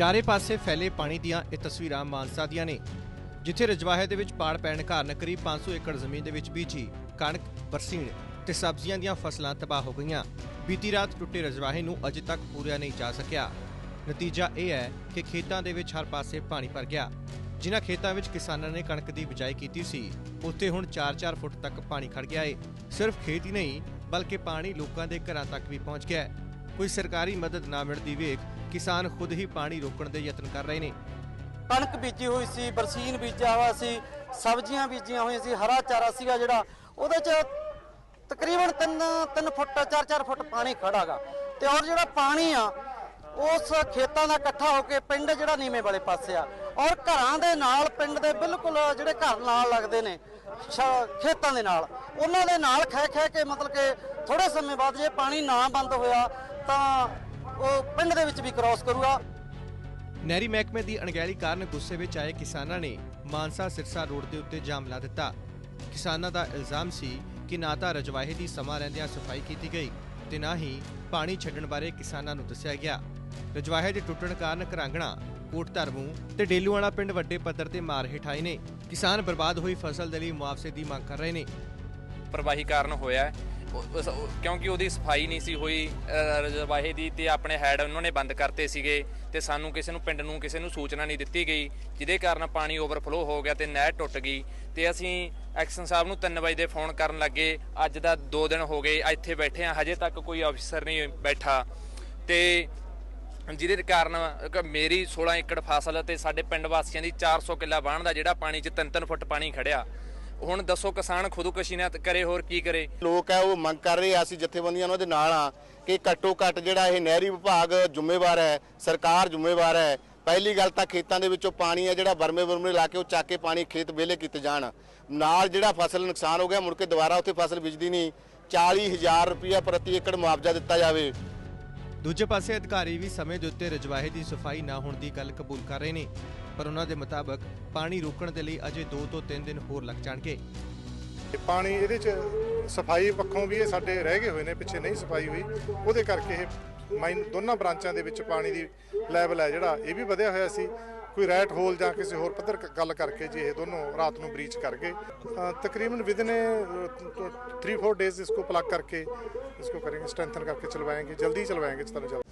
ਚਾਰੇ ਪਾਸੇ ਫੈਲੇ ਪਾਣੀ ਦੀਆਂ ਇਹ ਤਸਵੀਰਾਂ ਮਾਨਸਾ ਦੀਆਂ ਨੇ, ਜਿੱਥੇ ਰਜਵਾਹੇ ਦੇ ਵਿੱਚ ਪਾੜ ਪੈਣ ਕਾਰਨ ਕਰੀਬ 500 ਏਕੜ ਜ਼ਮੀਨ ਦੇ ਵਿੱਚ ਬੀਜੀ ਕਣਕ, ਬਰਸੀਣ ਤੇ ਸਬਜ਼ੀਆਂ ਦੀਆਂ ਫਸਲਾਂ ਤਬਾਹ ਹੋ ਗਈਆਂ। ਬੀਤੀ ਰਾਤ ਟੁੱਟੇ ਰਜਵਾਹੇ ਨੂੰ ਅਜੇ ਤੱਕ ਪੂਰਿਆ ਨਹੀਂ ਜਾ ਸਕਿਆ। ਨਤੀਜਾ ਇਹ ਹੈ ਕਿ ਖੇਤਾਂ ਦੇ ਵਿੱਚ ਹਰ ਪਾਸੇ ਪਾਣੀ ਭਰ ਗਿਆ। ਜਿਨ੍ਹਾਂ ਖੇਤਾਂ ਵਿੱਚ ਕਿਸਾਨਾਂ ਨੇ ਕਣਕ ਦੀ ਬਿਜਾਈ ਕੀਤੀ ਸੀ, ਉੱਥੇ ਹੁਣ 4-4 ਫੁੱਟ ਤੱਕ ਪਾਣੀ ਖੜ ਗਿਆ ਏ। ਸਿਰਫ ਖੇਤ ਹੀ ਨਹੀਂ, ਬਲਕਿ ਪਾਣੀ ਲੋਕਾਂ ਦੇ ਘਰਾਂ ਤੱਕ ਵੀ ਪਹੁੰਚ ਗਿਆ ਹੈ। ਕੋਈ ਸਰਕਾਰੀ ਮਦਦ ਨਾ ਮਿਲਦੀ ਵੇਖ ਕਿਸਾਨ ਖੁਦ ਹੀ ਪਾਣੀ ਰੋਕਣ ਦੇ ਯਤਨ ਕਰ ਰਹੇ ਨੇ। ਕਣਕ ਬੀਜੀ ਹੋਈ ਸੀ, ਬਰਸੀਨ ਬੀਜਿਆ ਹੋਇਆ ਸੀ, ਸਬਜ਼ੀਆਂ ਬੀਜੀਆਂ ਹੋਈਆਂ ਸੀ, ਹਰਾ ਚਾਰਾ ਸੀਗਾ ਜਿਹੜਾ, ਉਹਦੇ ਚ ਤਕਰੀਬਨ 3 3 ਫੁੱਟ 4-4 ਫੁੱਟ ਪਾਣੀ ਖੜਾਗਾ ਤੇ ਔਰ ਜਿਹੜਾ ਪਾਣੀ ਆ, ਉਸ ਖੇਤਾਂ ਦਾ ਇਕੱਠਾ ਹੋ ਕੇ ਪਿੰਡ ਜਿਹੜਾ ਨੀਵੇਂ ਵਾਲੇ ਪਾਸੇ ਆ। ਔਰ ਘਰਾਂ ਦੇ ਨਾਲ, ਪਿੰਡ ਦੇ ਬਿਲਕੁਲ ਜਿਹੜੇ ਘਰ ਨਾਲ ਲੱਗਦੇ ਨੇ ਖੇਤਾਂ ਦੇ ਨਾਲ, ਉਹਨਾਂ ਦੇ ਨਾਲ ਖਹਿ ਖਹਿ ਕੇ ਮਤਲਬ ਕਿ ਥੋੜੇ ਸਮੇਂ ਬਾਅਦ ਜੇ ਪਾਣੀ ਨਾ ਬੰਦ ਹੋਇਆ ਤਾਂ ਉਹ ਪਿੰਡ ਦੇ ਵਿੱਚ ਵੀ ਕ੍ਰਾਸ ਕਰੂਗਾ। ਨਹਿਰੀ ਮਹਿਕਮੇ ਦੀ ਅਣਗਹਿਲੀ ਕਾਰਨ ਗੁੱਸੇ ਵਿੱਚ ਆਏ ਕਿਸਾਨਾਂ ਨੇ ਮਾਨਸਾ ਸਿਰਸਾ ਰੋਡ ਦੇ ਉੱਤੇ ਜਾਮ ਲਾ ਦਿੱਤਾ। ਕਿਸਾਨਾਂ ਦਾ ਇਲਜ਼ਾਮ ਸੀ ਕਿ ਨਾ ਤਾਂ ਰਜਵਾਹੇ ਦੀ ਸਮਾਂ ਰਹਿੰਦਿਆਂ ਸਫ਼ਾਈ ਕੀਤੀ ਗਈ ਤੇ ਨਾ ਹੀ ਪਾਣੀ ਛੱਡਣ ਬਾਰੇ ਕਿਸਾਨਾਂ ਨੂੰ ਦੱਸਿਆ ਗਿਆ। ਰਜਵਾਹੇ ਦੇ ਟੁੱਟਣ ਕਾਰਨ ਘਰਾਂਗਣਾ ਕੋਟ ਧਰਮੂ ਤੇ ਡੇਲੂਆਣਾ ਪਿੰਡ ਵੱਡੇ ਪੱਧਰ ਤੇ ਮਾਰ ਹੇਠ ਆਏ ਨੇ। ਕਿਸਾਨ ਬਰਬਾਦ ਹੋਈ ਫਸਲ ਦੇ ਲਈ ਮੁਆਵਜ਼ੇ ਦੀ ਮੰਗ ਕਰ ਰਹੇ ਨੇ। ਪ੍ਰਵਾਹੀ ਕਾਰਨ ਹੋਇਆ ਹੈ। ਕਿਉਂਕਿ ਉਹਦੀ ਸਫ਼ਾਈ ਨਹੀਂ ਸੀ ਹੋਈ ਅ, ਰਜਵਾਹੇ ਦੀ ਤੇ ਆਪਣੇ ਹੈਡ ਉਹਨਾਂ ਨੇ ਬੰਦ ਕਰਤੇ ਸੀਗੇ ਤੇ ਸਾਨੂੰ ਕਿਸੇ ਨੂੰ ਪਿੰਡ ਨੂੰ ਕਿਸੇ ਨੂੰ ਸੂਚਨਾ ਨਹੀਂ ਦਿੱਤੀ ਗਈ ਜਿਹਦੇ ਕਾਰਨ ਪਾਣੀ ਓਵਰਫਲੋ ਹੋ ਗਿਆ ਤੇ ਨਹਿਰ ਟੁੱਟ ਗਈ। ਤੇ ਅਸੀਂ ਐਕਸ਼ਨ ਸਾਹਿਬ ਨੂੰ 3 ਵਜੇ ਦੇ ਫੋਨ ਕਰਨ ਲੱਗੇ ਅੱਜ ਦਾ 2 ਦਿਨ ਹੋ ਗਏ ਇੱਥੇ ਬੈਠੇ ਆ ਹਜੇ ਤੱਕ ਕੋਈ ਅਫਸਰ ਨਹੀਂ ਬੈਠਾ। ਤੇ ਜਿਹਦੇ ਕਾਰਨ ਮੇਰੀ 16 ਏਕੜ ਫਸਲ ਤੇ ਸਾਡੇ ਪਿੰਡ ਵਾਸੀਆਂ ਦੀ 400 ਕਿੱਲਾ ਬਾਣ ਦਾ ਜਿਹੜਾ ਪਾਣੀ 'ਚ 3-3 ਫੁੱਟ ਪਾਣੀ ਖੜਿਆ। ਹੁਣ ਦੱਸੋ ਕਿਸਾਨ ਖੁਦਕੁਸ਼ੀ ਨਾ ਕਰੇ, ਹੋਰ ਕੀ ਕਰੇ? ਲੋਕ ਹੈ, ਉਹ ਮੰਗ ਕਰ ਰਹੇ ਆ, ਅਸੀਂ ਜਥੇਬੰਦੀਆਂ ਉਹਨਾਂ ਦੇ ਨਾਲ ਆ ਕਿ ਘੱਟੋ ਘੱਟ ਜਿਹੜਾ ਇਹ ਨਹਿਰੀ ਵਿਭਾਗ ਜ਼ਿੰਮੇਵਾਰ ਹੈ, ਸਰਕਾਰ ਜ਼ਿੰਮੇਵਾਰ ਹੈ, ਪਹਿਲੀ ਗੱਲ ਤਾਂ ਖੇਤਾਂ ਦੇ ਵਿੱਚੋਂ ਪਾਣੀ ਹੈ, ਜਿਹੜਾ ਬਰਮੇ ਬਰਮੇ ਲਾ ਕੇ ਉਹ ਚੱਕ ਕੇ ਪਾਣੀ ਖੇਤ ਵਿਹਲੇ ਕੀਤੇ ਜਾਣ। ਨਾਲ ਜਿਹੜਾ ਫਸਲ ਨੁਕਸਾਨ ਹੋ ਗਿਆ, ਮੁੜ ਕੇ ਦੁਬਾਰਾ ਉੱਥੇ ਫਸਲ ਬੀਜਦੀ ਨਹੀਂ। 40000 ਰੁਪਇਆ ਪ੍ਰਤੀ ਏਕੜ ਮੁਆਵਜ਼ਾ ਦਿੱਤਾ ਜਾਵੇ। ਦੂਜੇ ਪਾਸੇ ਅਧਿਕਾਰੀ ਵੀ ਸਮੇਂ ਦੇ ਉੱਤੇ ਰਜਵਾਹੇ ਦੀ ਸਫ਼ਾਈ ਨਾ ਹੋਣ ਦੀ ਗੱਲ ਕਬੂਲ ਕਰ ਰਹੇ ਨੇ, ਪਰ ਉਹਨਾਂ ਦੇ ਮੁਤਾਬਕ ਪਾਣੀ ਰੋਕਣ ਦੇ ਲਈ ਅਜੇ 2 ਤੋਂ 3 ਦਿਨ ਹੋਰ ਲੱਗ ਜਾਣਗੇ। ਪਾਣੀ ਇਹਦੇ ਚ ਸਫ਼ਾਈ ਪੱਖੋਂ ਵੀ ਇਹ ਸਾਡੇ ਰਹਿ ਗਏ ਹੋਏ ਨੇ, ਪਿੱਛੇ ਨਹੀਂ ਸਫ਼ਾਈ ਹੋਈ। ਉਹਦੇ ਕਰਕੇ ਇਹ ਮਾਈਨ ਦੋਨਾਂ ਬ੍ਰਾਂਚਾਂ ਦੇ ਵਿੱਚ ਪਾਣੀ ਦੀ ਲੈਵਲ ਹੈ ਜਿਹੜਾ, ਇਹ ਵੀ ਵਧਿਆ ਹੋਇਆ ਸੀ। ਕੋਈ ਰੈਟ ਹੋਲ ਜਾਂ ਕਿਸੇ ਹੋਰ ਪੱਧਰ ਗੱਲ ਕਰਕੇ ਜੇ ਇਹ ਦੋਨੋਂ ਰਾਤ ਨੂੰ ਬਰੀਚ ਕਰਕੇ ਤਕਰੀਬਨ ਵਿਦਨ 3-4 ਡੇਜ਼ ਇਸ ਨੂੰ ਪਲੱਗ ਕਰਕੇ इसको करेंगे स्ट्रेंथन करके चलवाएंगे जल्दी ही चलवाएंगे जितना जल्द